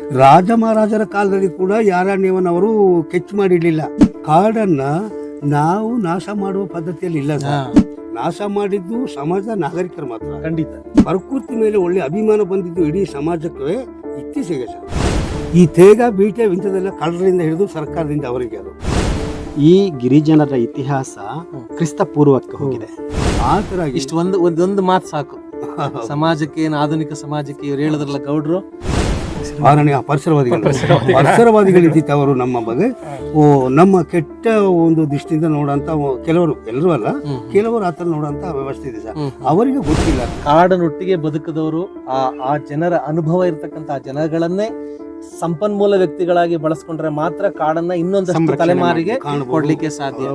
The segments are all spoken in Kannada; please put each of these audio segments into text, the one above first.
ರಾಜ ಮಹಾರಾಜರ ಕಾಲದಲ್ಲಿ ಕೂಡ ಯಾರಣ್ಯವನವರು ಕೆಚ್ ಮಾಡಿರ್ಲಿಲ್ಲ. ಕಾಡನ್ನ ನಾವು ನಾಶ ಮಾಡುವ ಪದ್ಧತಿಯಲ್ಲಿ ಇಲ್ಲ. ನಾಶ ಮಾಡಿದ್ದು ಸಮಾಜದ ನಾಗರಿಕರು ಮಾತ್ರ. ಖಂಡಿತ. ಪ್ರಕೃತಿ ಮೇಲೆ ಒಳ್ಳೆ ಅಭಿಮಾನ ಬಂದಿದ್ದು ಇಡೀ ಸಮಾಜಕ್ಕೆ ಇತ್ತೀಚೆಗೆ ಸರ್. ಈ ತೇಗ ಬೀಟೆ ಇಂಥದೆಲ್ಲ ಕಳ್ಳರಿಂದ ಹಿಡಿದು ಸರ್ಕಾರದಿಂದ ಅವರಿಗೆ ಅದು. ಈ ಗಿರಿಜನರ ಇತಿಹಾಸ ಕ್ರಿಸ್ತ ಪೂರ್ವಕ್ಕೆ ಹೋಗಿದೆ. ಆ ಥರ ಇಷ್ಟು ಒಂದು ಒಂದೊಂದು ಮಾತು ಸಾಕು. ಸಮಾಜಕ್ಕೆ ಏನು ಆಧುನಿಕ ಸಮಾಜಕ್ಕೆ ಇವ್ರು ಹೇಳಿದ್ರಲ್ಲ ಗೌಡ್ರು ಮಾರನೇ ಪರಿಸರವಾದಿಗಳು. ಪರಿಸರವಾದಿಗಳು. ಇದ್ದಿತ್ತು ಅವರು ನಮ್ಮ ಬಗ್ಗೆ. ಓ ನಮ್ಮ ಕೆಟ್ಟ ಒಂದು ದೃಷ್ಟಿಯಿಂದ ನೋಡಂತ ಕೆಲವರು ಎಲ್ಲರೂ ಅಲ್ಲ ಕೆಲವರು ಆತರ ನೋಡಂತ ವ್ಯವಸ್ಥೆ ಇದೆ ಸರ್. ಅವರಿಗೆ ಗೊತ್ತಿಲ್ಲ. ಕಾಡನೊಟ್ಟಿಗೆ ಬದುಕದವರು ಆ ಆ ಜನರ ಅನುಭವ ಇರತಕ್ಕಂತ ಆ ಜನಗಳನ್ನೇ ಸಂಪನ್ಮೂಲ ವ್ಯಕ್ತಿಗಳಾಗಿ ಬಳಸ್ಕೊಂಡ್ರೆ ಮಾತ್ರ ಕಾಡನ್ನ ಇನ್ನೊಂದಷ್ಟು ತಲೆಮಾರಿಗೆ. ಕೊಡ್ಲಿಕ್ಕೆ ಸಾಧ್ಯ.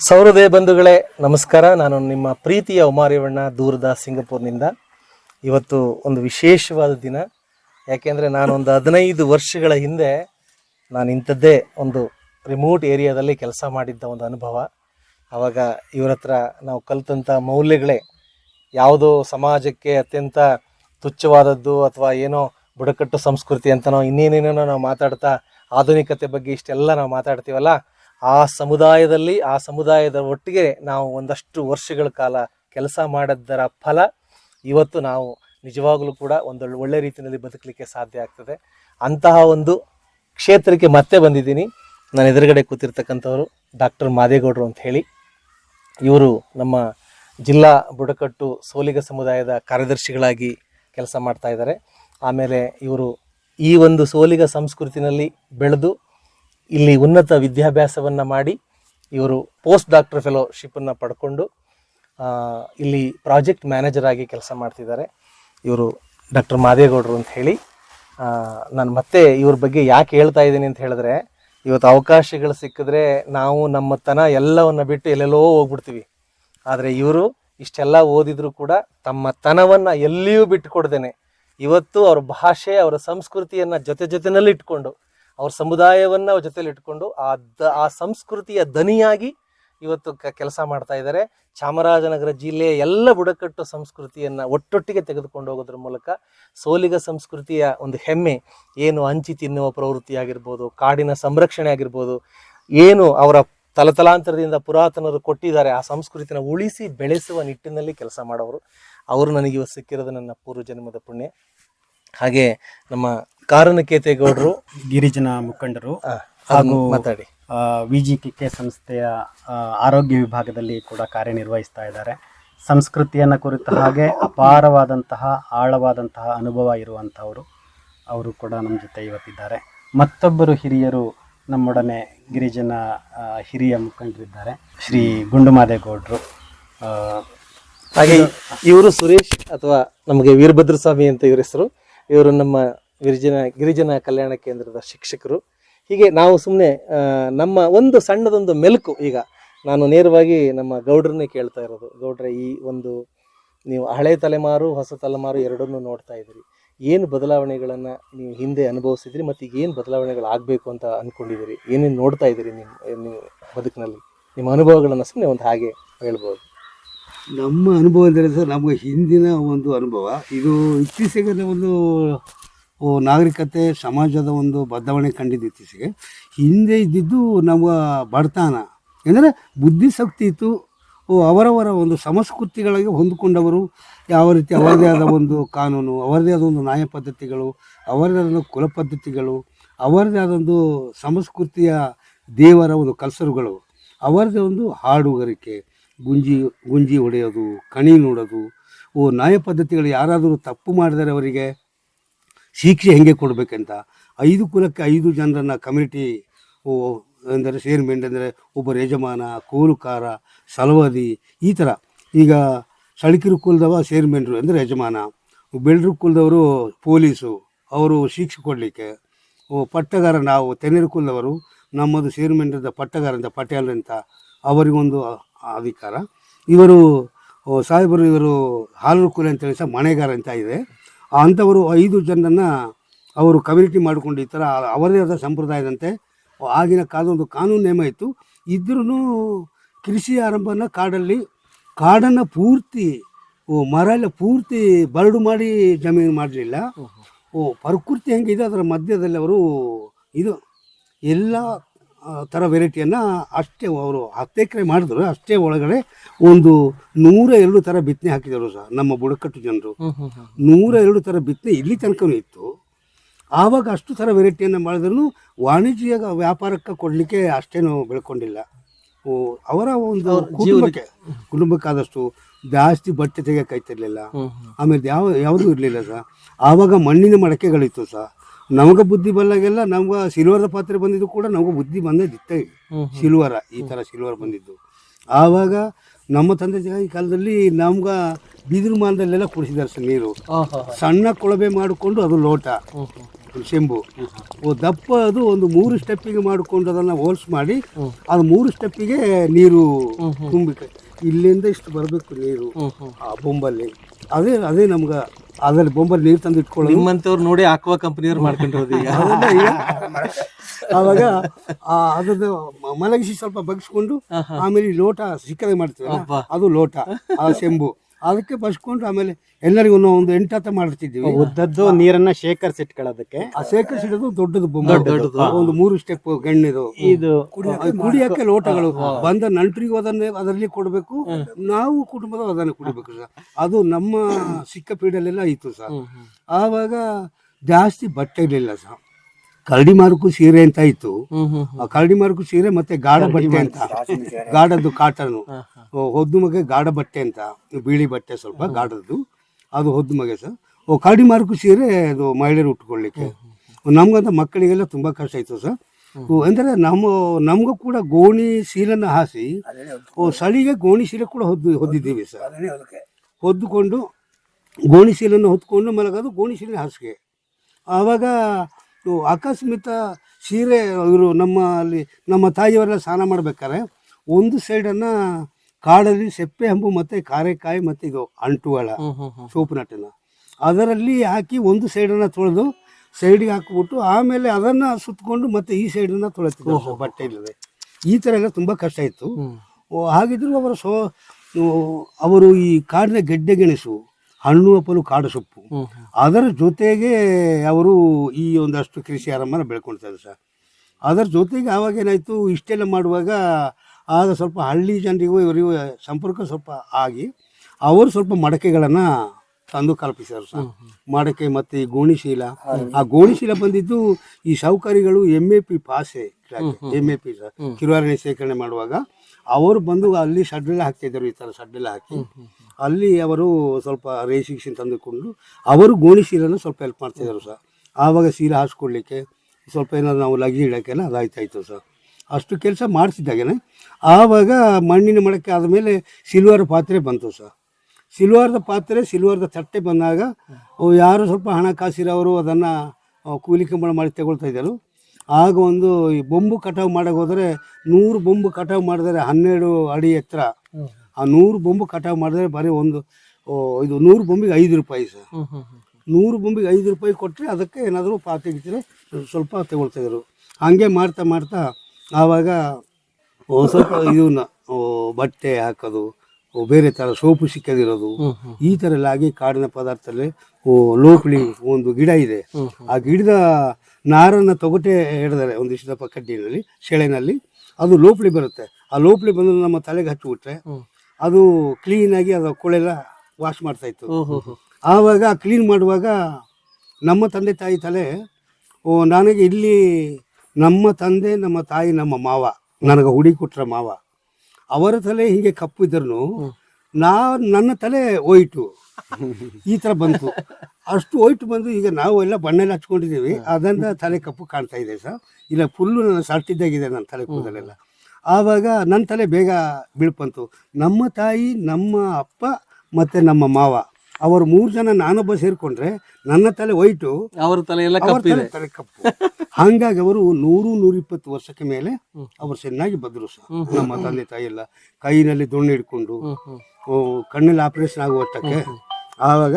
ಸೌರದೇ ಬಂಧುಗಳೇ, ನಮಸ್ಕಾರ. ನಾನು ನಿಮ್ಮ ಪ್ರೀತಿಯ ಉಮಾರಿವಣ್ಣ ದೂರದ ಸಿಂಗಪುರ್ನಿಂದ. ಇವತ್ತು ಒಂದು ವಿಶೇಷವಾದ ದಿನ. ಯಾಕೆಂದರೆ ನಾನು ಒಂದು ಹದಿನೈದು ವರ್ಷಗಳ ಹಿಂದೆ ನಾನು ಇಂಥದ್ದೇ ಒಂದು ರಿಮೋಟ್ ಏರಿಯಾದಲ್ಲಿ ಕೆಲಸ ಮಾಡಿದ್ದ ಒಂದು ಅನುಭವ. ಆವಾಗ ಇವ್ರ ಹತ್ರ ನಾವು ಕಲಿತಂಥ ಮೌಲ್ಯಗಳೇ ಯಾವುದೋ ಸಮಾಜಕ್ಕೆ ಅತ್ಯಂತ ತುಚ್ಛವಾದದ್ದು ಅಥವಾ ಏನೋ ಬುಡಕಟ್ಟು ಸಂಸ್ಕೃತಿ ಅಂತನೋ ಇನ್ನೇನೇನೋ ನಾವು ಮಾತಾಡ್ತಾ, ಆಧುನಿಕತೆ ಬಗ್ಗೆ ಇಷ್ಟೆಲ್ಲ ನಾವು ಮಾತಾಡ್ತೀವಲ್ಲ ಆ ಸಮುದಾಯದಲ್ಲಿ, ಆ ಸಮುದಾಯದ ಒಟ್ಟಿಗೆ ನಾವು ಒಂದಷ್ಟು ವರ್ಷಗಳ ಕಾಲ ಕೆಲಸ ಮಾಡಿದ್ದರ ಫಲ ಇವತ್ತು ನಾವು ನಿಜವಾಗಲೂ ಕೂಡ ಒಂದು ಒಳ್ಳೆ ರೀತಿಯಲ್ಲಿ ಬದುಕಲಿಕ್ಕೆ ಸಾಧ್ಯ ಆಗ್ತದೆ. ಅಂತಹ ಒಂದು ಕ್ಷೇತ್ರಕ್ಕೆ ಮತ್ತೆ ಬಂದಿದ್ದೀನಿ. ನಾನು ಎದುರುಗಡೆ ಕೂತಿರ್ತಕ್ಕಂಥವರು ಡಾಕ್ಟರ್ ಮಾದೇಗೌಡರು ಅಂತ ಹೇಳಿ. ಇವರು ನಮ್ಮ ಜಿಲ್ಲಾ ಬುಡಕಟ್ಟು ಸೋಲಿಗ ಸಮುದಾಯದ ಕಾರ್ಯದರ್ಶಿಗಳಾಗಿ ಕೆಲಸ ಮಾಡ್ತಾ ಇದ್ದಾರೆ. ಆಮೇಲೆ ಇವರು ಈ ಒಂದು ಸೋಲಿಗ ಸಂಸ್ಕೃತಿನಲ್ಲಿ ಬೆಳೆದು ಇಲ್ಲಿ ಉನ್ನತ ವಿದ್ಯಾಭ್ಯಾಸವನ್ನು ಮಾಡಿ ಇವರು ಪೋಸ್ಟ್ ಡಾಕ್ಟರ್ ಫೆಲೋಶಿಪ್ಪನ್ನು ಪಡ್ಕೊಂಡು ಇಲ್ಲಿ ಪ್ರಾಜೆಕ್ಟ್ ಮ್ಯಾನೇಜರ್ ಆಗಿ ಕೆಲಸ ಮಾಡ್ತಿದ್ದಾರೆ. ಇವರು ಡಾಕ್ಟರ್ ಮಾದೇಗೌಡರು ಅಂತ ಹೇಳಿ. ನಾನು ಮತ್ತೆ ಇವ್ರ ಬಗ್ಗೆ ಯಾಕೆ ಹೇಳ್ತಾ ಇದ್ದೀನಿ ಅಂತ ಹೇಳಿದ್ರೆ, ಇವತ್ತು ಅವಕಾಶಗಳು ಸಿಕ್ಕಿದ್ರೆ ನಾವು ನಮ್ಮ ತನ ಎಲ್ಲವನ್ನ ಬಿಟ್ಟು ಎಲ್ಲೆಲ್ಲೋ ಹೋಗ್ಬಿಡ್ತೀವಿ. ಆದರೆ ಇವರು ಇಷ್ಟೆಲ್ಲ ಓದಿದರೂ ಕೂಡ ತಮ್ಮ ತನವನ್ನು ಎಲ್ಲಿಯೂ ಬಿಟ್ಟು ಕೊಡ್ದೇನೆ ಇವತ್ತು ಅವ್ರ ಭಾಷೆ, ಅವರ ಸಂಸ್ಕೃತಿಯನ್ನು ಜೊತೆ ಜೊತೆನಲ್ಲಿ ಇಟ್ಕೊಂಡು ಅವ್ರ ಸಮುದಾಯವನ್ನ ಅವ್ರ ಜೊತೆಲಿ ಇಟ್ಕೊಂಡು ಆ ದ, ಆ ಸಂಸ್ಕೃತಿಯ ದನಿಯಾಗಿ ಇವತ್ತು ಕೆಲಸ ಮಾಡ್ತಾ ಇದ್ದಾರೆ ಚಾಮರಾಜನಗರ ಜಿಲ್ಲೆಯ ಎಲ್ಲ ಬುಡಕಟ್ಟು ಸಂಸ್ಕೃತಿಯನ್ನ ಒಟ್ಟೊಟ್ಟಿಗೆ ತೆಗೆದುಕೊಂಡು ಹೋಗೋದ್ರ ಮೂಲಕ ಸೋಲಿಗ ಸಂಸ್ಕೃತಿಯ ಒಂದು ಹೆಮ್ಮೆ ಏನು ಹಂಚಿ ತಿನ್ನುವ ಪ್ರವೃತ್ತಿ ಆಗಿರ್ಬೋದು, ಕಾಡಿನ ಸಂರಕ್ಷಣೆ ಆಗಿರ್ಬೋದು, ಏನು ಅವರ ತಲತಲಾಂತರದಿಂದ ಪುರಾತನರು ಕೊಟ್ಟಿದ್ದಾರೆ ಆ ಸಂಸ್ಕೃತಿನ ಉಳಿಸಿ ಬೆಳೆಸುವ ನಿಟ್ಟಿನಲ್ಲಿ ಕೆಲಸ ಮಾಡೋರು. ಅವರು ನನಗೆ ಇವತ್ತು ಸಿಕ್ಕಿರೋದು ನನ್ನ ಪೂರ್ವ ಜನ್ಮದ ಪುಣ್ಯ. ಹಾಗೆ ನಮ್ಮ ಕಾರಣಕೇತೇಗೌಡರು ಗಿರಿಜನ ಮುಖಂಡರು ಹಾಗೂ ಮಾತಾಡಿ. ವಿ ಜಿ ಕೆ ಕೆ ಸಂಸ್ಥೆಯ ಆ, ಆರೋಗ್ಯ ವಿಭಾಗದಲ್ಲಿ ಕೂಡ ಕಾರ್ಯನಿರ್ವಹಿಸ್ತಾ ಇದ್ದಾರೆ. ಸಂಸ್ಕೃತಿಯನ್ನು ಕುರಿತ ಹಾಗೆ ಅಪಾರವಾದಂತಹ ಆಳವಾದಂತಹ ಅನುಭವ ಇರುವಂಥವರು ಅವರು ಕೂಡ ನಮ್ಮ ಜೊತೆ ಇವತ್ತಿದ್ದಾರೆ. ಮತ್ತೊಬ್ಬರು ಹಿರಿಯರು ನಮ್ಮೊಡನೆ ಗಿರಿಜನ ಆ, ಹಿರಿಯ ಮುಖಂಡರಿದ್ದಾರೆ. ಶ್ರೀ ಗುಂಡುಮಾದೇಗೌಡರು. ಹಾಗೆ ಇವರು ಸುರೇಶ್ ಅಥವಾ ನಮಗೆ ವೀರಭದ್ರ ಸ್ವಾಮಿ ಅಂತ ಇವರ ಹೆಸರು. ಇವರು ನಮ್ಮ ಗಿರಿಜನ ಗಿರಿಜನ ಕಲ್ಯಾಣ ಕೇಂದ್ರದ ಶಿಕ್ಷಕರು. ಹೀಗೆ ನಾವು ಸುಮ್ಮನೆ ನಮ್ಮ ಒಂದು ಸಣ್ಣದೊಂದು ಮೆಲುಕು ಈಗ ನಾನು ನೇರವಾಗಿ ನಮ್ಮ ಗೌಡ್ರನ್ನೇ ಕೇಳ್ತಾ ಇರೋದು. ಗೌಡ್ರ, ಈ ಒಂದು ನೀವು ಹಳೆ ತಲೆಮಾರು, ಹೊಸ ತಲೆಮಾರು ಎರಡನ್ನೂ ನೋಡ್ತಾ ಇದ್ದೀರಿ. ಏನು ಬದಲಾವಣೆಗಳನ್ನು ನೀವು ಹಿಂದೆ ಅನುಭವಿಸಿದ್ರಿ ಮತ್ತು ಈಗ ಏನು ಬದಲಾವಣೆಗಳು ಆಗಬೇಕು ಅಂತ ಅಂದ್ಕೊಂಡಿದ್ದೀರಿ ಏನೇನು ನೋಡ್ತಾ ಇದ್ದೀರಿ ನಿಮ್ಮ ನೀವು ಬದುಕಿನಲ್ಲಿ? ನಿಮ್ಮ ಅನುಭವಗಳನ್ನು ಸುಮ್ಮನೆ ಒಂದು ಹಾಗೆ ಹೇಳ್ಬೋದು. ನಮ್ಮ ಅನುಭವದಲ್ಲಿ ಸರ್ ನಮಗೆ ಹಿಂದಿನ ಒಂದು ಅನುಭವ. ಇದು ಇತ್ತೀಚೆಗೆ ಒಂದು ನಾಗರಿಕತೆ, ಸಮಾಜದ ಒಂದು ಬದಲಾವಣೆ ಕಂಡಿದ್ದು ಇತ್ತೀಚೆಗೆ. ಹಿಂದೆ ಇದ್ದಿದ್ದು ನಮ್ಮ ಬಡತನ. ಏನಂದರೆ ಬುದ್ಧಿಶಕ್ತಿ ಇತ್ತು. ಅವರವರ ಒಂದು ಸಂಸ್ಕೃತಿಗಳಿಗೆ ಹೊಂದಿಕೊಂಡವರು. ಯಾವ ರೀತಿ ಅವರದೇ ಆದ ಒಂದು ಕಾನೂನು, ಅವರದೇ ಆದ ಒಂದು ನ್ಯಾಯ ಪದ್ಧತಿಗಳು, ಅವರದೇ ಆದ ಕುಲ ಪದ್ಧತಿಗಳು, ಅವರದೇ ಆದ ಒಂದು ಸಂಸ್ಕೃತಿಯ ದೇವರ ಒಂದು ಕಲ್ಸರುಗಳು, ಅವರದೇ ಒಂದು ಹಾಡುಗಾರಿಕೆ ಗುಂಜಿ ಗುಂಜಿ ಹೊಡೆಯೋದು, ಕಣಿ ನೋಡೋದು, ಓ, ನ್ಯಾಯ ಪದ್ಧತಿಗಳು ಯಾರಾದರೂ ತಪ್ಪು ಮಾಡಿದರೆ ಅವರಿಗೆ ಶಿಕ್ಷೆ ಹೆಂಗೆ ಕೊಡಬೇಕಂತ? ಐದು ಕುಲಕ್ಕೆ ಐದು ಜನರನ್ನ ಕಮಿಟಿ ಓ, ಅಂದರೆ ಸೇರ್ಮೆಂಟ್ ಅಂದರೆ ಒಬ್ಬರು ಯಜಮಾನ, ಕೋಲುಕಾರ, ಸಲವಾದಿ, ಈ ಥರ. ಈಗ ಸಳಕಿರು ಕುಲದವ ಸೇರ್ಮೆಂಟ್ರು ಅಂದರೆ ಯಜಮಾನ, ಬೆಳ್ರು ಕುಲದವರು ಪೊಲೀಸು, ಅವರು ಶಿಕ್ಷೆ ಕೊಡಲಿಕ್ಕೆ. ಓ, ಪಟ್ಟಗಾರ ನಾವು, ತೆನೆರು ಕುಲದವರು ನಮ್ಮದು ಸೇರ್ಮೆಂಟ್ರದ ಪಟ್ಟಗಾರ ಅಂತ ಪಟೇಲ್ ಅಂತ, ಅವರಿಗೊಂದು ಅಧಿಕಾರ. ಇವರು ಸಾಹೇಬರು ಇವರು ಹಾಲು ಕುಲ ಅಂತೇಳಿ ಸಹ ಮನೆಗಾರ ಅಂತ ಇದೆ. ಅಂಥವರು ಐದು ಜನರನ್ನು ಅವರು ಕಮ್ಯುನಿಟಿ ಮಾಡಿಕೊಂಡು ಈ ಥರ ಅವರದೇ ಆದ ಸಂಪ್ರದಾಯದಂತೆ ಆಗಿನ ಕಾಲದ ಒಂದು ಕಾನೂನು ನೇಮ ಇತ್ತು. ಇದ್ರೂ ಕೃಷಿ ಆರಂಭನ ಕಾಡಲ್ಲಿ ಕಾಡನ್ನು ಪೂರ್ತಿ ಓ ಮರ ಎಲ್ಲ ಪೂರ್ತಿ ಬರಡು ಮಾಡಿ ಜಮೀನು ಮಾಡಲಿಲ್ಲ. ಓ ಪ್ರಕೃತಿ ಹೆಂಗಿದೆ ಅದರ ಮಧ್ಯದಲ್ಲಿ ಅವರು ಇದು ಎಲ್ಲ ಥರ ವೆರೈಟಿಯನ್ನು ಅಷ್ಟೇ ಅವರು ಹತ್ತು ಎಕರೆ ಮಾಡಿದ್ರು ಅಷ್ಟೇ ಒಳಗಡೆ ಒಂದು ನೂರ ಎರಡು ಥರ ಬಿತ್ತನೆ ಹಾಕಿದರು ಸರ್ ನಮ್ಮ ಬುಡಕಟ್ಟು ಜನರು. ನೂರ ಎರಡು ಥರ ಬಿತ್ತನೆ ಇಲ್ಲಿ ತನಕನೂ ಇತ್ತು. ಆವಾಗ ಅಷ್ಟು ಥರ ವೆರೈಟಿಯನ್ನು ಮಾಡಿದ್ರು ವಾಣಿಜ್ಯ ವ್ಯಾಪಾರಕ್ಕೆ ಕೊಡಲಿಕ್ಕೆ ಅಷ್ಟೇನು ಬೆಳ್ಕೊಂಡಿಲ್ಲ. ಓ, ಅವರ ಒಂದು ಕುಟುಂಬಕ್ಕೆ ಕುಟುಂಬಕ್ಕಾದಷ್ಟು ಜಾಸ್ತಿ ಬಟ್ಟೆ ತೆಗಿಯೋಕ್ಕಾಯ್ತಿರ್ಲಿಲ್ಲ ಆಮೇಲೆ ಯಾವ ಯಾವುದೂ ಇರಲಿಲ್ಲ ಸರ್ ಆವಾಗ ಮಣ್ಣಿನ ಮಡಕೆಗಳಿತ್ತು ಸರ್ ನಮಗೆ ಬುದ್ಧಿ ಬಂದಾಗೆಲ್ಲ ನಮ್ಗೆ ಸಿಲ್ವರ್ದ ಪಾತ್ರೆ ಬಂದಿದ್ದು ಕೂಡ ನಮಗೆ ಬುದ್ಧಿ ಬಂದದಿತ್ತೆ. ಸಿಲ್ವರ ಈ ಥರ ಸಿಲ್ವರ್ ಬಂದಿದ್ದು. ಆವಾಗ ನಮ್ಮ ತಂದೆ ಈ ಕಾಲದಲ್ಲಿ ನಮ್ಗೆ ಬಿದಿರು ಮಾನದಲ್ಲೆಲ್ಲ ಕುಡಿಸಿದ್ದಾರೆ ಸರ್ ನೀರು. ಸಣ್ಣ ಕೊಳವೆ ಮಾಡಿಕೊಂಡು ಅದು ಲೋಟ. ಶೆಂಬು. ದಪ್ಪ ಅದು ಒಂದು ಮೂರು ಸ್ಟೆಪ್ಪಿಗೆ ಮಾಡಿಕೊಂಡು ಅದನ್ನು ಹೋಲ್ಸ್ ಮಾಡಿ ಅದು ಮೂರು ಸ್ಟೆಪ್ಪಿಗೆ ನೀರು ತುಂಬಿಕ. ಇಲ್ಲಿಂದ ಇಷ್ಟು ಬರಬೇಕು ನೀರು. ಆ ಬೊಂಬಲ್ಲಿ. ಅದೇ ಅದೇ ನಮ್ಗೆ ಅದರಲ್ಲಿ ಬೊಂಬಲ್ಲಿ ನೀರು ತಂದು ಇಟ್ಕೊಳ್ಳೋದು. ನಿಮ್ಮಂತವ್ರು ನೋಡಿ ಆಕ್ವಾ ಕಂಪನಿಯವ್ರು ಮಾಡ್ಕೊಂಡಿರೋದು ಈಗ. ಆವಾಗ ಆ ಅದ್ರದ್ದು ಮಲಗಿಸಿ ಸ್ವಲ್ಪ ಬಗ್ಸ್ಕೊಂಡು ಆಮೇಲೆ ಈ ಲೋಟ ಸಿಕ್ಕದೆ ಮಾಡ್ತೀವಿ ಅದು ಲೋಟ ಆ ಸೆಂಬು ಅದಕ್ಕೆ ಬಸ್ಕೊಂಡು ಆಮೇಲೆ ಎಲ್ಲರಿಗೂ ಒಂದು- ಎಂಟು ಹತ್ತ ಮಾಡ್ತಿದ್ದೀವಿ ಉದ್ದದ್ದು ನೀರನ್ನ ಶೇಖರಿಸಿಟ್ಕೊಳ್ಳೋದಕ್ಕೆ ಆ ಶೇಖರಿಸಿಡೋದು ದೊಡ್ಡದು ಬೊಂಬೆ. ಒಂದು ಮೂರು ಸ್ಟೆಪ್ ಗಣ್ಣಿದು ಇದು ಕುಡಿಯಕ್ಕೆ ಲೋಟಗಳು. ಬಂದ ನಂಟರಿಗೂ ಅದನ್ನೇ ಅದರಲ್ಲಿ ಕೊಡಬೇಕು. ನಾವು ಕುಟುಂಬದ ಅದನ್ನು ಕುಡಿಬೇಕು ಸರ್. ಅದು ನಮ್ಮ ಸಿಕ್ಕ ಪೀಡಲೆಲ್ಲ ಇತ್ತು ಸರ್ ಆವಾಗ ಜಾಸ್ತಿ ಬಟ್ಟೆ ಇರಲಿಲ್ಲ ಸರ್. ಕರಡಿ ಮಾರ್ಕು ಸೀರೆ ಅಂತ ಇತ್ತು ಆ ಕರಡಿ ಮಾರ್ಕು ಸೀರೆ ಮತ್ತೆ ಗಾಢ ಬಟ್ಟೆ ಅಂತ. ಗಾಢದ್ದು ಕಾಟನು. ಹೊದ್ದು ಮಗೆ ಗಾಢ ಬಟ್ಟೆ ಅಂತ ಬಿಳಿ ಬಟ್ಟೆ ಸ್ವಲ್ಪ ಗಾಢದ್ದು. ಅದು ಹೊದ್ದು ಮಗೆ ಸರ್. ಓ ಕಾಡಿ ಮಾರ್ಕು ಸೀರೆ ಅದು ಮಹಿಳೆಯರು ಉಟ್ಕೊಳ್ಳಿಕ್ಕೆ ನಮಗಂತ ಮಕ್ಕಳಿಗೆಲ್ಲ ತುಂಬ ಕಷ್ಟ ಇತ್ತು ಸರ್. ಅಂದ್ರೆ ನಮ್ಮ ನಮಗೂ ಕೂಡ ಗೋಣಿ ಸೀಲನ್ನು ಹಾಸಿ ಓ ಸಳಿಗೆ ಗೋಣಿ ಸೀರೆ ಕೂಡ ಹೊದ್ದು ಹೊದ್ದಿದ್ದೀವಿ ಸರ್. ಹೊದ್ದುಕೊಂಡು ಗೋಣಿ ಸೀಲನ್ನು ಹೊತ್ಕೊಂಡು ಮಲಗೋದು ಗೋಣಿ ಸೀರೆ ಹಾಸಿಗೆ. ಆವಾಗ ಆಕಸ್ಮಿತ ಅಕಸ್ಮಾತ್ ಸೀರೆ ಇವರು ನಮ್ಮ ಅಲ್ಲಿ ನಮ್ಮ ತಾಯಿಯವರೆಲ್ಲ ಸ್ನಾನ ಮಾಡ್ಬೇಕಾದ್ರೆ ಒಂದು ಸೈಡನ್ನು ಕಾಡಲ್ಲಿ ಸೆಪ್ಪೆ ಹಂಬು ಮತ್ತೆ ಕಾರೆಕಾಯಿ ಮತ್ತು ಇದು ಅಂಟುಗಳ ಸೋಪು ನಟ್ಟನ ಅದರಲ್ಲಿ ಹಾಕಿ ಒಂದು ಸೈಡನ್ನು ತೊಳೆದು ಸೈಡ್ಗೆ ಹಾಕಿಬಿಟ್ಟು ಆಮೇಲೆ ಅದನ್ನು ಸುತ್ತಕೊಂಡು ಮತ್ತೆ ಈ ಸೈಡನ್ನು ತೊಳೆತಿದ್ರು ಸರ್, ಬಟ್ಟೆ ಇಲ್ಲದೆ. ಈ ಥರ ಎಲ್ಲ ತುಂಬ ಕಷ್ಟ ಇತ್ತು. ಹಾಗಿದ್ರು ಅವರ ಸೋ ಅವರು ಈ ಕಾಡಿನ ಗೆಡ್ಡೆ ಗೆಣಸು ಹಣ್ಣು ಹಪ್ಪಲು ಕಾಡು ಸೊಪ್ಪು. ಅದರ ಜೊತೆಗೆ ಅವರು ಈ ಒಂದಷ್ಟು ಕೃಷಿ ಆರಂಭನ ಬೆಳ್ಕೊಳ್ತಾರೆ ಸರ್. ಅದರ ಜೊತೆಗೆ ಆವಾಗ ಏನಾಯಿತು ಇಷ್ಟೆಲ್ಲ ಮಾಡುವಾಗ ಆಗ ಸ್ವಲ್ಪ ಹಳ್ಳಿ ಜನರಿಗೂ ಇವರಿಗೂ ಸಂಪರ್ಕ ಸ್ವಲ್ಪ ಆಗಿ ಅವರು ಸ್ವಲ್ಪ ಮಡಕೆಗಳನ್ನು ತಂದು ಕಲ್ಪಿಸಿದರು ಸರ್. ಮಡಕೆ ಮತ್ತು ಈ ಗೋಣಿಶೀಲ. ಆ ಗೋಣಿಶೀಲ ಬಂದಿದ್ದು ಈ ಸೌಕರ್ಯಗಳು ಎಂ ಎ ಪಿ ಪಾಸೆ ಎಂ ಎ ಪಿ ಸರ್. ಕಿರುವಾರಣೆ ಶೇಖರಣೆ ಮಾಡುವಾಗ ಅವರು ಬಂದು ಅಲ್ಲಿ ಸಡ್ಡೆಲ್ಲ ಹಾಕ್ತಿದ್ದರು ಈ ಥರ ಸಡ್ಡೆಲ್ಲ ಹಾಕಿ. ಅಲ್ಲಿ ಅವರು ಸ್ವಲ್ಪ ರೇಸಿಕ್ಷನ್ ತಂದುಕೊಂಡು ಅವರು ಗೋಣಿಶೀಲನ ಸ್ವಲ್ಪ ಹೆಲ್ಪ್ ಮಾಡ್ತಿದ್ದರು ಸರ್. ಆವಾಗ ಶೀಲ ಹಾಸ್ಕೊಡ್ಲಿಕ್ಕೆ ಸ್ವಲ್ಪ ಏನಾದ್ರು ನಾವು ಲಗಿ ಇಡೋಕ್ಕೆಲ್ಲ ಅದಾಯ್ತಾಯಿತು ಸರ್. ಅಷ್ಟು ಕೆಲಸ ಮಾಡಿಸಿದ್ದಾಗೇನೆ. ಆವಾಗ ಮಣ್ಣಿನ ಮಡಕೆ ಆದಮೇಲೆ ಸಿಲ್ವರ್ ಪಾತ್ರೆ ಬಂತು ಸರ್. ಸಿಲ್ವರ್ದ ಪಾತ್ರೆ ಸಿಲ್ವರ್ದ ತಟ್ಟೆ ಬಂದಾಗ ಅವು ಯಾರು ಸ್ವಲ್ಪ ಹಣ ಕಾಸಿರೋರು ಅದನ್ನು ಕೂಲಿ ಕಂಬಳ ಮಾಡಿ ತಗೊಳ್ತಾ ಇದ್ದರು. ಆಗ ಒಂದು ಈ ಬೊಂಬು ಕಟಾವು ಮಾಡೋಕೆ ಹೋದರೆ ನೂರು ಬೊಂಬು ಕಟಾವು ಮಾಡಿದರೆ ಹನ್ನೆರಡು ಅಡಿ ಎತ್ತರ. ಆ ನೂರು ಬೊಂಬು ಕಟಾವು ಮಾಡಿದ್ರೆ ಬರೀ ಒಂದು ಇದು ನೂರು ಬೊಂಬಿಗೆ ಐದು ರೂಪಾಯಿ ಸರ್. ನೂರು ಬೊಂಬಿಗೆ ಐದು ರೂಪಾಯಿ ಕೊಟ್ಟರೆ ಅದಕ್ಕೆ ಏನಾದರೂ ಪಾತ್ರೆ ಗಿತ್ರೆ ಸ್ವಲ್ಪ ಇದ್ದರು. ಹಾಗೆ ಮಾಡ್ತಾ ಮಾಡ್ತಾ ಆವಾಗ ಒಂದು ಸ್ವಲ್ಪ ಇದನ್ನ ಬಟ್ಟೆ ಹಾಕೋದು ಬೇರೆ ಥರ ಸೋಪು ಸಿಕ್ಕದಿರೋದು ಈ ಥರ ಎಲ್ಲ ಆಗಿ ಕಾಡಿನ ಪದಾರ್ಥದಲ್ಲಿ ಲೋಕಳಿ ಒಂದು ಗಿಡ ಇದೆ. ಆ ಗಿಡದ ನಾರನ್ನು ತೊಗಟೆ ಹಿಡಿದಾರೆ ಒಂದಿಷ್ಟು ದಪ್ಪ ಕಡ್ಡಿನಲ್ಲಿ ಸೆಳೆನಲ್ಲಿ ಅದು ಲೋಪಳಿ ಬರುತ್ತೆ. ಆ ಲೋಪಳಿ ಬಂದು ನಮ್ಮ ತಲೆಗೆ ಹಚ್ಚಿಬಿಟ್ರೆ ಅದು ಕ್ಲೀನಾಗಿ ಅದು ಕೊಳೆಲ್ಲ ವಾಶ್ ಮಾಡ್ತಾ ಇತ್ತು. ಆವಾಗ ಕ್ಲೀನ್ ಮಾಡುವಾಗ ನಮ್ಮ ತಂದೆ ತಾಯಿ ತಲೆ ಓ ನನಗೆ ಇಲ್ಲಿ ನಮ್ಮ ತಂದೆ ನಮ್ಮ ತಾಯಿ ನಮ್ಮ ಮಾವ ನನಗೆ ಹುಡಿ ಕೊಟ್ರ ಮಾವ ಅವರ ತಲೆ ಹಿಂಗೆ ಕಪ್ಪು ಇದ್ರೂ ನಾ ನನ್ನ ತಲೆ ಒಯ್ಟು ಈ ಥರ ಬಂತು. ಅಷ್ಟು ಹೋಯ್ಟು ಬಂದು ಈಗ ನಾವು ಎಲ್ಲ ಬಣ್ಣ ಎಲ್ಲ ಹಚ್ಕೊಂಡಿದ್ದೀವಿ ಅದನ್ನ ತಲೆ ಕಪ್ಪು ಕಾಣ್ತಾ ಇದೆ ಸರ್. ಇಲ್ಲ ಫುಲ್ಲು ನನ್ನ ಸಟ್ಟಿದ್ದಾಗಿದೆ ನನ್ನ ತಲೆ ಕೂದಲೆಲ್ಲ. ಆವಾಗ ನನ್ನ ತಲೆ ಬೇಗ ಬೀಳ್ಪಂತು. ನಮ್ಮ ತಾಯಿ ನಮ್ಮ ಅಪ್ಪ ಮತ್ತು ನಮ್ಮ ಮಾವ. ಅವರು ಮೂರು ಜನ ನಾನೊಬ್ಬ ಸೇರಿಕೊಂಡ್ರೆ ನನ್ನ ತಲೆ ವೈಟು ಅವರ ತಲೆ ಎಲ್ಲ ಅವರ ಕಪ್ಪಿದೆ. ತಲೆ ತಲೆ ಕಪ್ಪು. ಹಂಗಾಗಿ ಅವರು ನೂರು ನೂರಿಪ್ಪತ್ತು ವರ್ಷಕ್ಕೆ ಮೇಲೆ ಅವರು ಚೆನ್ನಾಗಿ ಬದ್ರು ಸರ್. ನಮ್ಮ ತಂದೆ ತಾಯಿ ಎಲ್ಲ ಕೈನಲ್ಲಿ ದೊಣ್ಣೆ ಹಿಡ್ಕೊಂಡು ಓ, ಕಣ್ಣಲ್ಲಿ ಆಪರೇಷನ್ ಆಗುವಷ್ಟಕ್ಕೆ ಆವಾಗ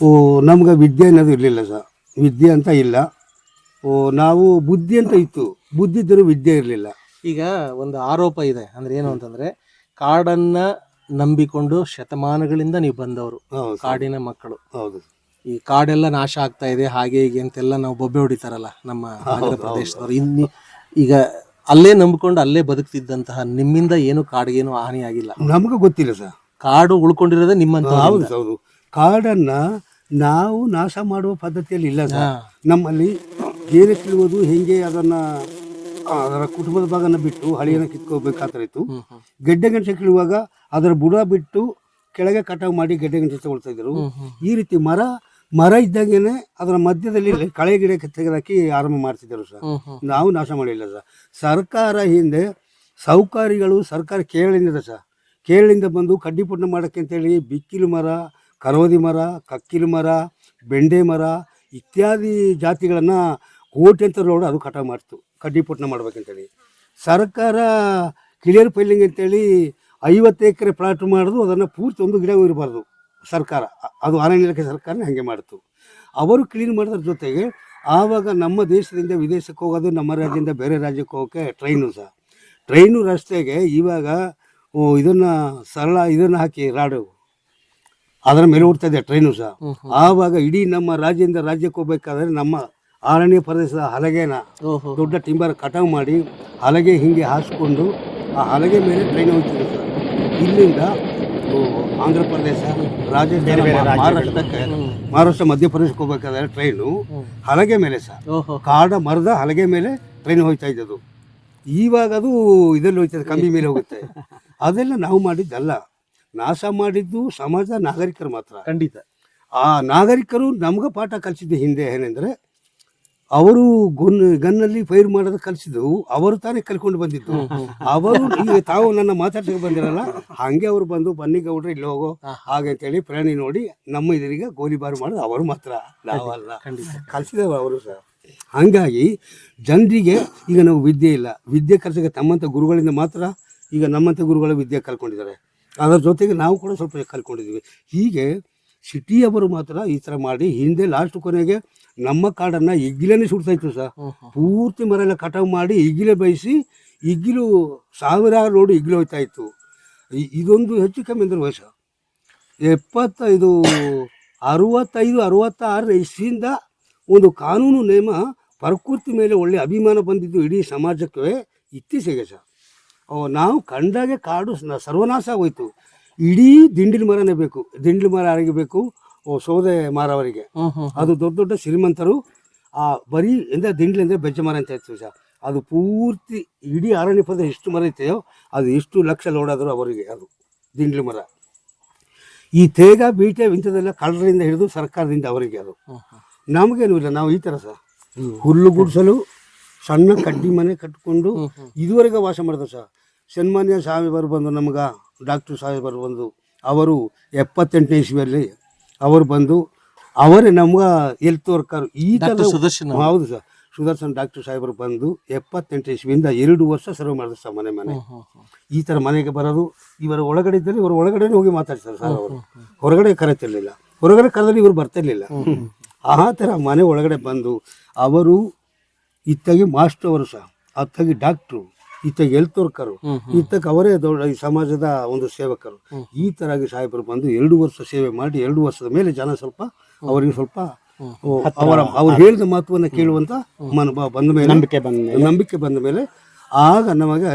ಓ ನಮ್ಗೆ ವಿದ್ಯೆ ಅನ್ನೋದು ಇರಲಿಲ್ಲ ಸರ್. ವಿದ್ಯೆ ಅಂತ ಇಲ್ಲ. ಓ ನಾವು ಬುದ್ಧಿ ಅಂತ ಇತ್ತು. ಬುದ್ಧಿ ಇದ್ದರೂ ವಿದ್ಯೆ ಇರಲಿಲ್ಲ. ಈಗ ಒಂದು ಆರೋಪ ಇದೆ. ಅಂದ್ರೆ ಏನು ಅಂತಂದ್ರೆ ಕಾಡನ್ನ ನಂಬಿಕೊಂಡು ಶತಮಾನಗಳಿಂದ ನೀವು ಬಂದವರು ಹೌದು. ಸರ್. ಕಾಡಿನ ಮಕ್ಕಳು. ಹೌದು. ಈ ಕಾಡೆಲ್ಲ ನಾಶ ಆಗ್ತಾ ಇದೆ ಹಾಗೆ ಹೀಗೆ ಅಂತೆಲ್ಲ ನಾವು ಬೊಬ್ಬೆ ಹೊಡಿತಾರಲ್ಲ ನಮ್ಮ ನಗರ ಪ್ರದೇಶದವರು. ಇನ್ನು ಈಗ ಅಲ್ಲೇ ನಂಬಿಕೊಂಡು ಅಲ್ಲೇ ಬದುಕ್ತಿದ್ದಂತಹ ನಿಮ್ಮಿಂದ ಏನು ಕಾಡಿಗೇನು ಹಾನಿ ಆಗಿಲ್ಲ. ನಮಗೆ ಗೊತ್ತಿಲ್ಲ ಸರ್. ಕಾಡು ಉಳ್ಕೊಂಡಿರೋದೇ ನಿಮ್ಮಂತ ಹೌದು ಹೌದು. ಕಾಡನ್ನ ನಾವು ನಾಶ ಮಾಡುವ ಪದ್ಧತಿಯಲ್ಲಿ ಇಲ್ಲ ಸರ್. ನಮ್ಮಲ್ಲಿ ಏನೇ ತಿಳುವುದು ಹೆಂಗೆ ಅದನ್ನ ಆ, ಅದರ ಕುಟುಂಬದ ಭಾಗನ ಬಿಟ್ಟು ಹಳಿಯನ್ನು ಇತ್ತು ಗೆಡ್ಡೆ ಗೆಣಸು ಕೀಳುವಾಗ ಅದರ ಬುಡ ಬಿಟ್ಟು ಕೆಳಗೆ ಕಟಾವು ಮಾಡಿ ಗೆಡ್ಡೆ ಗೆಣಸು ತಗೊಳ್ತಾ ಇದ್ರು ಈ ರೀತಿ ಮರ ಮರ ಇದ್ದಾಗೇನೆ ಅದರ ಮಧ್ಯದಲ್ಲಿ ಕಳೆ ಗಿಡ ತೆಗೆದಾಕಿ ಆರಂಭ ಮಾಡ್ತಿದ್ದರು ಸರ್. ನಾವು ನಾಶ ಮಾಡಿಲ್ಲ ಸರ್. ಸರ್ಕಾರ ಹಿಂದೆ ಸೌಕಾರಿಗಳು ಸರ್ಕಾರ ಕೇರಳಿಂದ ಸರ್. ಕೇರಳಿಂದ ಬಂದು ಕಡ್ಡಿ ಮಾಡಕ್ಕೆ ಮಾಡೋಕ್ಕೆ ಅಂತೇಳಿ ಬಿಕ್ಕಿಲು ಮರ ಕರೋದಿ ಮರ ಕಕ್ಕಿಲು ಮರ ಬೆಂಡೆ ಮರ ಇತ್ಯಾದಿ ಜಾತಿಗಳನ್ನು ಕೋಟ್ಯಂತರ ರೋಡ್ ಅದು ಕಟಾವು ಮಾಡ್ತು. ಕಡ್ಡಿ ಪುಟ್ನ ಮಾಡ್ಬೇಕಂತೇಳಿ. ಸರ್ಕಾರ ಕ್ಲಿಯರ್ ಫೈಲಿಂಗ್ ಅಂತೇಳಿ ಐವತ್ತು ಎಕರೆ ಪ್ಲಾಟ್ ಮಾಡೋದು ಅದನ್ನು ಪೂರ್ತಿ ಒಂದು ಗಿಡ ಇರಬಾರ್ದು. ಸರ್ಕಾರ ಅದು ಅರಣ್ಯ ಇಲಾಖೆ ಸರ್ಕಾರನೇ ಹಾಗೆ ಮಾಡ್ತು. ಅವರು ಕ್ಲೀನ್ ಮಾಡಿದ್ರ ಜೊತೆಗೆ ಆವಾಗ ನಮ್ಮ ದೇಶದಿಂದ ವಿದೇಶಕ್ಕೆ ಹೋಗೋದು ನಮ್ಮ ರಾಜ್ಯದಿಂದ ಬೇರೆ ರಾಜ್ಯಕ್ಕೆ ಹೋಗೋಕ್ಕೆ ಟ್ರೈನು ಸಹ ಟ್ರೈನು ರಸ್ತೆಗೆ ಇವಾಗ ಇದನ್ನು ಇದನ್ನ ಸರಳ ಇದನ್ನು ಹಾಕಿ ರಾಡು. ಅದರ ಮೇಲೆ ಓಡ್ತಾ ಇದೆ ಟ್ರೈನು ಸಹ ಆವಾಗ ಇಡೀ ನಮ್ಮ ರಾಜ್ಯದಿಂದ ರಾಜ್ಯಕ್ಕೆ ಹೋಗ್ಬೇಕಾದ್ರೆ ನಮ್ಮ ಅರಣ್ಯ ಪ್ರದೇಶದ ಹಲಗೆನ ದೊಡ್ಡ ಟಿಂಬರ್ ಕಟಾವು ಮಾಡಿ ಹಲಗೆ ಹಿಂಗೆ ಹಾಸ್ಕೊಂಡು ಆ ಹಲಗೆ ಮೇಲೆ ಟ್ರೈನ್ ಹೋಗ್ತಿದೆ ಸರ್. ಇಲ್ಲಿಂದ ಆಂಧ್ರ ಪ್ರದೇಶ ರಾಜಸ್ಥಾನ ಮಹಾ- ಮಹಾರಾಷ್ಟ್ರಕ್ಕೆ ಮಹಾರಾಷ್ಟ್ರ ಮಧ್ಯಪ್ರದೇಶಕ್ಕೆ ಹೋಗ್ಬೇಕಾದ್ರೆ ಟ್ರೈನು ಹಲಗೆ ಮೇಲೆ ಸರ್. ಕಾಡ ಮರದ ಹಲಗೆ ಮೇಲೆ ಟ್ರೈನ್ ಹೋಗ್ತಾ ಇದ್ದದು ಇವಾಗ ಅದು ಇದರಲ್ಲಿ ಹೋಗ್ತದೆ ಕಂಬಿ ಮೇಲೆ ಹೋಗುತ್ತೆ. ಅದೆಲ್ಲ ನಾವು ಮಾಡಿದ್ದಲ್ಲ. ನಾಶ ಮಾಡಿದ್ದು ಸಮಾಜ ನಾಗರಿಕರು ಮಾತ್ರ. ಖಂಡಿತ. ಆ ನಾಗರಿಕರು ನಮ್ಗೆ ಪಾಠ ಕಲಿಸಿದ್ದು ಹಿಂದೆ ಏನೆಂದರೆ ಅವರು ಗುನ್ ಗನ್ನಲ್ಲಿ ಫೈರ್ ಮಾಡೋದು ಕಲಿಸಿದ್ರು. ಅವರು ತಾನೇ ಕಲ್ಕೊಂಡು ಬಂದಿದ್ದು. ಅವರು ಈಗ ತಾವು ನನ್ನ ಮಾತಾಡ್ಸಕ್ಕೆ ಬಂದಿರಲ್ಲ ಹಂಗೆ ಅವರು ಬಂದು ಬನ್ನಿ ಗೌಡ್ರೆ ಇಲ್ಲಿ ಹೋಗೋ ಹಾಗೆ ಅಂತೇಳಿ ಪ್ರಾಣಿ ನೋಡಿ ನಮ್ಮ ಇದರಿಗೆ ಗೋಲಿಬಾರು ಮಾಡೋದು ಅವರು ಮಾತ್ರ. ನಾವಲ್ಲ. ಕಲಿಸಿದವರು ಅವರು ಸರ್. ಹಂಗಾಗಿ ಜನರಿಗೆ ಈಗ ನಾವು ವಿದ್ಯೆ ಇಲ್ಲ. ವಿದ್ಯೆ ಕಲಿಸಕ್ಕೆ ತಮ್ಮಂಥ ಗುರುಗಳಿಂದ ಮಾತ್ರ ಈಗ ನಮ್ಮಂಥ ಗುರುಗಳು ವಿದ್ಯೆ ಕಲ್ಕೊಂಡಿದ್ದಾರೆ ಅದರ ಜೊತೆಗೆ ನಾವು ಕೂಡ ಸ್ವಲ್ಪ ಕಲ್ಕೊಂಡಿದ್ದೀವಿ ಹೀಗೆ ಸಿಟಿಯವರು ಮಾತ್ರ ಈ ಥರ ಮಾಡಿ ಹಿಂದೆ ಲಾಸ್ಟ್ ಕೊನೆಗೆ ನಮ್ಮ ಕಾಡನ್ನು ಇಗ್ಗಿಲೇನೆ ಸುಡ್ತಾ ಇತ್ತು ಸರ್ ಪೂರ್ತಿ ಮರ ಎಲ್ಲ ಕಟಾವು ಮಾಡಿ ಇಗ್ಗಿಲೆ ಬಯಸಿ ಇಗ್ಗಿಲು ಸಾವಿರಾರು ರೋಡ್ ಇಗ್ಗಿಲು ಹೋಯ್ತಾ ಇತ್ತು ಇದೊಂದು ಹೆಚ್ಚು ಕಮ್ಮಿ ಅಂದ್ರೆ ವಯಸ್ಸು ಎಪ್ಪತ್ತೈದು ಅರುವತ್ತೈದು ಅರುವತ್ತಾರರ ಇಸ್ವಿಯಿಂದ ಒಂದು ಕಾನೂನು ನೇಮ ಪ್ರಕೃತಿ ಮೇಲೆ ಒಳ್ಳೆ ಅಭಿಮಾನ ಬಂದಿದ್ದು ಇಡೀ ಸಮಾಜಕ್ಕೆ ಇತ್ತೀಚೆಗೆ ಸರ್. ನಾವು ಕಂಡಾಗೆ ಕಾಡು ಸರ್ವನಾಶ ಆಗೋಯ್ತು. ಇಡೀ ದಿಂಡಿಲ್ ಮರನೇ ಬೇಕು. ದಿಂಡಿಲು ಮರ ಯಾರಿಗೆ ಬೇಕು? ಓ ಸೌದೆ ಮಾರವರಿಗೆ ಅದು ದೊಡ್ಡ ದೊಡ್ಡ ಶ್ರೀಮಂತರು ಆ ಬರೀ ಎಂದ್ರೆ ದಿಂಡ್ಲಿ ಅಂದರೆ ಬೆಜ್ಜ ಮರ ಅಂತ ಹೇಳ್ತೀವಿ ಸರ್. ಅದು ಪೂರ್ತಿ ಇಡೀ ಅರಣ್ಯ ಪದ ಎಷ್ಟು ಮರ ಇದೆಯೋ ಅದು ಎಷ್ಟು ಲಕ್ಷ ಲೋಡಾದರೂ ಅವರಿಗೆ ಅದು ದಿಂಡ್ಲು ಮರ. ಈ ತೇಗ ಬೀಟೆ ಇಂಥದ್ದೆಲ್ಲ ಕಳ್ಳರಿಂದ ಹಿಡಿದು ಸರ್ಕಾರದಿಂದ ಅವರಿಗೆ ಅದು. ನಮಗೇನು ಇಲ್ಲ ನಾವು ಈ ಥರ ಸರ್. ಹುಲ್ಲು ಗುಡಿಸಲು ಸಣ್ಣ ಕಡ್ಡಿ ಮನೆ ಕಟ್ಕೊಂಡು ಇದುವರೆಗೆ ವಾಸ ಮಾಡಿದ್ರು ಸರ್. ಸನ್ಮಾನ್ಯ ಸಾಹೇಬರು ಬಂದು ನಮ್ಗೆ ಡಾಕ್ಟರ್ ಸಾಹೇಬರು ಬಂದು ಅವರು ಎಪ್ಪತ್ತೆಂಟನೇ ಇಸ್ವಿಯಲ್ಲಿ ಅವರು ಬಂದು ಅವರೇ ನಮ್ಗೆ ಎಲ್ತ್ ವರ್ಕರ್ ಈ ಥರ ಸುದರ್ಶನ್ ಹೌದು ಸರ್. ಸುದರ್ಶನ್ ಡಾಕ್ಟರ್ ಸಾಹೇಬರು ಬಂದು ಎಪ್ಪತ್ತೆಂಟು ಇಸ್ವಿಯಿಂದ ಎರಡು ವರ್ಷ ಸರ್ವ್ ಮಾಡಿದ್ರು ಸರ್ ಮನೆ ಮನೆ. ಈ ಥರ ಮನೆಗೆ ಬರೋದು ಇವರ ಒಳಗಡೆ ಇದ್ದರೆ ಇವರು ಒಳಗಡೆ ಹೋಗಿ ಮಾತಾಡ್ತಾರೆ ಸರ್ ಅವರು. ಹೊರಗಡೆ ಕರೆತಿರ್ಲಿಲ್ಲ. ಹೊರಗಡೆ ಕರೆದ್ರೆ ಇವರು ಬರ್ತಿರ್ಲಿಲ್ಲ. ಆ ಥರ ಮನೆ ಒಳಗಡೆ ಬಂದು ಅವರು ಇತ್ತಾಗಿ ಮಾಸ್ಟರ್ ಅವರು ಸಹ ಅತ್ತಾಗಿ ಡಾಕ್ಟ್ರು. ಇತ್ತಾಗಿ ಎಲ್ ತೋರ್ಕರು ಇತ್ತಾಗ ಅವರೇ ದೊಡ್ಡ ಈ ಸಮಾಜದ ಒಂದು ಸೇವಕರು. ಈ ತರಾಗಿ ಸಾಹೇಬರು ಬಂದು ಎರಡು ವರ್ಷ ಸೇವೆ ಮಾಡಿ ಎರಡು ವರ್ಷದ ಮೇಲೆ ಜನ ಸ್ವಲ್ಪ ಅವರಿಗೆ ಸ್ವಲ್ಪ ಅವರ ಅವ್ರು ಹೇಳಿದ ಮಹತ್ವವನ್ನು ಕೇಳುವಂತ ಮನೋಭಾವ ಬಂದ ಮೇಲೆ ನಂಬಿಕೆ ಬಂದ ನಂಬಿಕೆ ಬಂದ ಮೇಲೆ ಆಗ ನಮಗೆ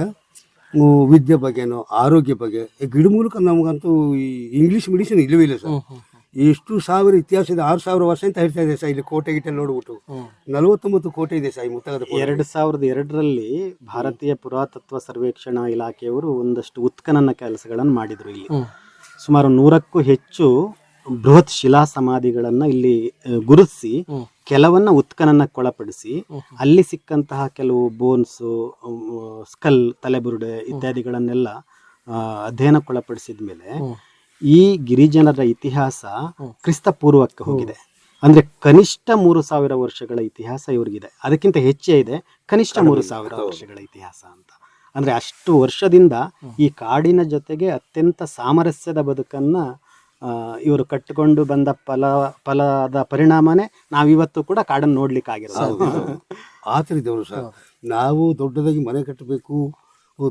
ವಿದ್ಯೆ ಬಗ್ಗೆನೋ ಆರೋಗ್ಯ ಬಗ್ಗೆ ಗಿಡ ಮೂಲಕ ನಮಗಂತೂ ಈ ಇಂಗ್ಲೀಷ್ ಮೆಡಿಸಿನ್ ಇಲ್ಲವೇ ಇಲ್ಲ ಸರ್. ಎಷ್ಟು ಸಾವಿರ ಇತಿಹಾಸದ ಆರು ಸಾವಿರ ವರ್ಷ ಅಂತ ಹೇಳ್ತಾ ಇದೆ ಸರ್ ಇಲ್ಲಿ ಕೋಟೆ ಗಿಟ್ಟೆ ನೋಡ್ಬಿಟ್ಟು. ನಲವತ್ತೊಂಬತ್ತು ಕೋಟೆ ಇದೆ ಸರ್ ಈ ಮುತ್ತಗದ. ಎರಡು ಸಾವಿರದ ಎರಡರಲ್ಲಿ ಭಾರತೀಯ ಪುರಾತತ್ವ ಸರ್ವೇಕ್ಷಣಾ ಇಲಾಖೆಯವರು ಒಂದಷ್ಟು ಉತ್ಖನನ ಕೆಲಸಗಳನ್ನು ಮಾಡಿದ್ರು ಇಲ್ಲಿ. ಸುಮಾರು ನೂರಕ್ಕೂ ಹೆಚ್ಚು ಬೃಹತ್ ಶಿಲಾ ಸಮಾಧಿಗಳನ್ನ ಇಲ್ಲಿ ಗುರುತಿಸಿ ಕೆಲವನ್ನ ಉತ್ಖನನಕ್ಕೊಳಪಡಿಸಿ ಅಲ್ಲಿ ಸಿಕ್ಕಂತಹ ಕೆಲವು ಬೋನ್ಸು ಸ್ಕಲ್ ತಲೆಬುರುಡೆ ಇತ್ಯಾದಿಗಳನ್ನೆಲ್ಲ ಅಧ್ಯಯನಕ್ಕೊಳಪಡಿಸಿದ ಮೇಲೆ ಈ ಗಿರಿಜನರ ಇತಿಹಾಸ ಕ್ರಿಸ್ತ ಪೂರ್ವಕ್ಕೆ ಹೋಗಿದೆ. ಅಂದ್ರೆ ಕನಿಷ್ಠ ಮೂರು ಸಾವಿರ ವರ್ಷಗಳ ಇತಿಹಾಸ ಇವ್ರಿಗಿದೆ. ಅದಕ್ಕಿಂತ ಹೆಚ್ಚೇ ಇದೆ ಕನಿಷ್ಠ ಮೂರು ಸಾವಿರ ವರ್ಷಗಳ ಇತಿಹಾಸ ಅಂತ. ಅಂದ್ರೆ ಅಷ್ಟು ವರ್ಷದಿಂದ ಈ ಕಾಡಿನ ಜೊತೆಗೆ ಅತ್ಯಂತ ಸಾಮರಸ್ಯದ ಬದುಕನ್ನ ಇವರು ಕಟ್ಟಿಕೊಂಡು ಬಂದ ಫಲ ಫಲದ ಪರಿಣಾಮನೇ ನಾವಿವತ್ತು ಕೂಡ ಕಾಡನ್ನು ನೋಡ್ಲಿಕ್ಕೆ ಆಗಿರೋದು ಆ ಥರ ಇದ್ದವರು ಸರ್ ನಾವು ದೊಡ್ಡದಾಗಿ ಮನೆ ಕಟ್ಟಬೇಕು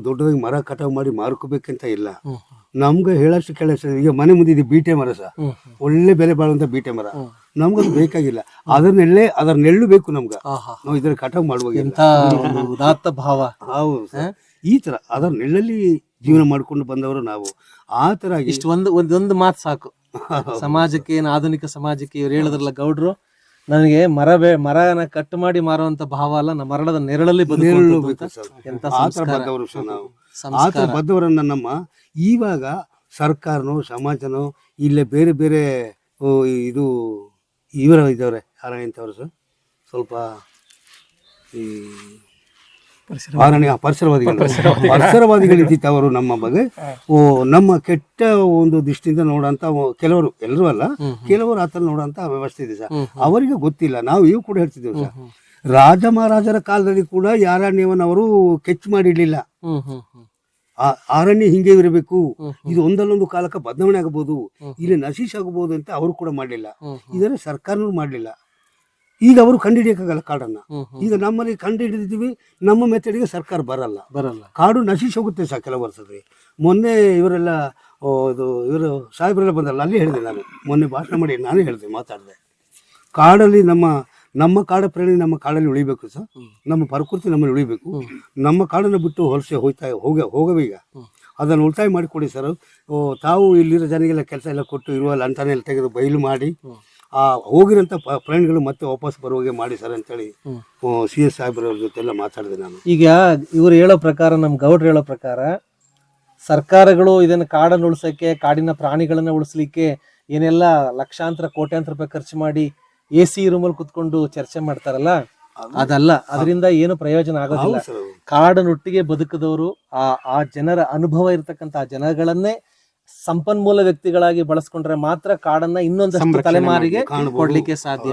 ದೊಡ್ಡದಾಗಿ ಮರ ಕಟಾವು ಮಾಡಿ ಮಾರ್ಕೋಬೇಕಂತ ಇಲ್ಲ. ನಮ್ಗೆ ಹೇಳಷ್ಟು ಕೇಳಷ್ಟು ಈಗ ಮನೆ ಮುಂದೆ ಇದೆ ಬೀಟೆ ಮರ ಸಹ. ಒಳ್ಳೆ ಬೆಲೆ ಬಾಳುವಂತ ಬೀಟೆ ಮರ. ನಮ್ಗದು ಬೇಕಾಗಿಲ್ಲ. ಅದರ ನೆಲ್ಲೆ ಅದರ ನೆಳ್ಳು ಬೇಕು ನಮ್ಗ. ನಾವು ಇದರ ಕಟಾವು ಮಾಡುವಾಗ ಭಾವ. ಹೌದು ಈ ತರ ಅದರ ನೆಳ್ಳಲ್ಲಿ ಜೀವನ ಮಾಡ್ಕೊಂಡು ಬಂದವರು ನಾವು. ಆ ತರ ಇಷ್ಟು ಒಂದು ಒಂದೊಂದು ಮಾತು ಸಾಕು. ಸಮಾಜಕ್ಕೆ ಏನು ಆಧುನಿಕ ಸಮಾಜಕ್ಕೆ ಇವ್ರು ಹೇಳಿದ್ರಲ್ಲ ಗೌಡ್ರು ನನಗೆ ಮರ ಬೇ ಮರನ ಕಟ್ ಮಾಡಿ ಮಾರುವಂತ ಭಾವ ಅಲ್ಲ ನಮ್ಮ ಮರಳದ ನೆರಳಲ್ಲಿ. ಎಂತ ಆ ತರ ಸಂಸ್ಕಾರ. ಬಂದವರು ಸರ್ ನಾವು. ನಮ್ಮ ಇವಾಗ ಸರ್ಕಾರನೋ ಸಮಾಜನೋ ಇಲ್ಲೇ ಬೇರೆ ಬೇರೆ ಇದು ಇವರ ಇದ್ದವ್ರೆ ಅಂತವ್ರು ಸರ್ ಸ್ವಲ್ಪ ಈ ಅರಣ್ಯ ಪರಿಸರವಾದಿಗಳು. ಪರಿಸರವಾದಿಗಳು. ಇದ್ದಿತ್ತು ಅವರು ನಮ್ಮ ಬಗ್ಗೆ. ಓ ನಮ್ಮ ಕೆಟ್ಟ ಒಂದು ದೃಷ್ಟಿಯಿಂದ ನೋಡಂತ ಕೆಲವರು ಎಲ್ಲರೂ ಅಲ್ಲ ಕೆಲವರು ಆತರ ನೋಡಂತ ವ್ಯವಸ್ಥೆ ಇದೆ ಸರ್. ಅವರಿಗೆ ಗೊತ್ತಿಲ್ಲ. ನಾವು ಇವು ಕೂಡ ಹೇಳ್ತಿದ್ದೇವೆ ಸರ್. ರಾಜ ಮಹಾರಾಜರ ಕಾಲದಲ್ಲಿ ಕೂಡ ಯಾರಣ್ಯವನ್ನು ಅವರು ಕೆಚ್ ಮಾಡಿರ್ಲಿಲ್ಲ. ಆ ಅರಣ್ಯ ಹಿಂಗೆ ಇರಬೇಕು. ಇದು ಒಂದಲ್ಲೊಂದು ಕಾಲಕ್ಕೆ ಬದಲಾವಣೆ ಆಗಬಹುದು ಇಲ್ಲಿ ನಶೀಶ್ ಆಗಬಹುದು ಅಂತ ಅವರು ಕೂಡ ಮಾಡಲಿಲ್ಲ. ಇದನ್ನ ಸರ್ಕಾರನೂ ಮಾಡಲಿಲ್ಲ. ಈಗ ಅವರು ಕಂಡುಹಿಡಿಯಕ್ಕಾಗಲ್ಲ ಕಾಡನ್ನ. ಈಗ ನಮ್ಮಲ್ಲಿ ಕಂಡು ಹಿಡಿದಿದ್ದೀವಿ ನಮ್ಮ ಮೆಥಡಿಗೆ ಸರ್ಕಾರ ಬರಲ್ಲ. ಬರಲ್ಲ. ಕಾಡು ನಶಿಸಿ ಹೋಗುತ್ತೆ ಸಹ ಕೆಲವು ವರ್ಷದಲ್ಲಿ. ಮೊನ್ನೆ ಇವರೆಲ್ಲ ಇದು ಇವರು ಸಾಹೇಬರೆಲ್ಲ ಬಂದಲ್ಲ ಅಲ್ಲಿ ಹೇಳಿದೆ ನಾನು. ಮೊನ್ನೆ ಭಾಷಣ ಮಾಡಿ ನಾನೇ ಹೇಳಿದೆ ಮಾತಾಡಿದೆ. ಕಾಡಲ್ಲಿ ನಮ್ಮ ನಮ್ಮ ಕಾಡ ಪ್ರಾಣಿ ನಮ್ಮ ಕಾಡಲ್ಲಿ ಉಳಿಬೇಕು ಸರ್. ನಮ್ಮ ಪ್ರಕೃತಿ ನಮ್ಮಲ್ಲಿ ಉಳಿಬೇಕು. ನಮ್ಮ ಕಾಡನ್ನು ಬಿಟ್ಟು ಹೊಲಸೆ ಹೋಗ್ತಾ ಹೋಗ ಹೋಗವೀಗ ಅದನ್ನು ಉಳಿತಾಯ ಮಾಡಿಕೊಡಿ ಸರ್. ತಾವು ಇಲ್ಲಿರೋ ಜನಗೆಲ್ಲ ಕೆಲಸ ಎಲ್ಲ ಕೊಟ್ಟು ಇರುವ ಅಂತಾನೆ ತೆಗೆದು ಬಯಲು ಮಾಡಿ. ಆ ಹೋಗಿರೋಂಥ ಫ್ರೆಂಡ್ಗಳು ಮತ್ತೆ ವಾಪಸ್ ಬರುವಾಗೆ ಮಾಡಿ ಸರ್ ಅಂತೇಳಿ ಸಿ ಎಸ್ ಸಾಹೇಬ್ರವ್ರ ಜೊತೆ ಎಲ್ಲ ಮಾತಾಡಿದೆ ನಾನು. ಈಗ ಇವರು ಹೇಳೋ ಪ್ರಕಾರ ನಮ್ಮ ಗೌಡ್ರು ಹೇಳೋ ಪ್ರಕಾರ ಸರ್ಕಾರಗಳು ಇದನ್ನು ಕಾಡನ್ನು ಉಳಿಸೋಕ್ಕೆ ಕಾಡಿನ ಪ್ರಾಣಿಗಳನ್ನು ಉಳಿಸ್ಲಿಕ್ಕೆ ಏನೆಲ್ಲ ಲಕ್ಷಾಂತರ ಕೋಟ್ಯಾಂತರ ರೂಪಾಯಿ ಖರ್ಚು ಮಾಡಿ ಎ ಸಿ ರೂಮಲ್ಲಿ ಕುತ್ಕೊಂಡು ಚರ್ಚೆ ಮಾಡ್ತಾರಲ್ಲ? ಅದಲ್ಲ. ಅದರಿಂದ ಏನು ಪ್ರಯೋಜನ ಆಗೋದಿಲ್ಲ. ಕಾಡನೊಟ್ಟಿಗೆ ಬದುಕಿದವರು ಆ ಆ ಜನರ ಅನುಭವ ಇರತಕ್ಕಂಥ ಜನಗಳನ್ನೇ ಸಂಪನ್ಮೂಲ ವ್ಯಕ್ತಿಗಳಾಗಿ ಬಳಸ್ಕೊಂಡ್ರೆ ಮಾತ್ರ ಕಾಡನ್ನ ಇನ್ನೊಂದಷ್ಟು ತಲೆಮಾರಿಗೆ. ಕೊಡ್ಲಿಕ್ಕೆ ಸಾಧ್ಯ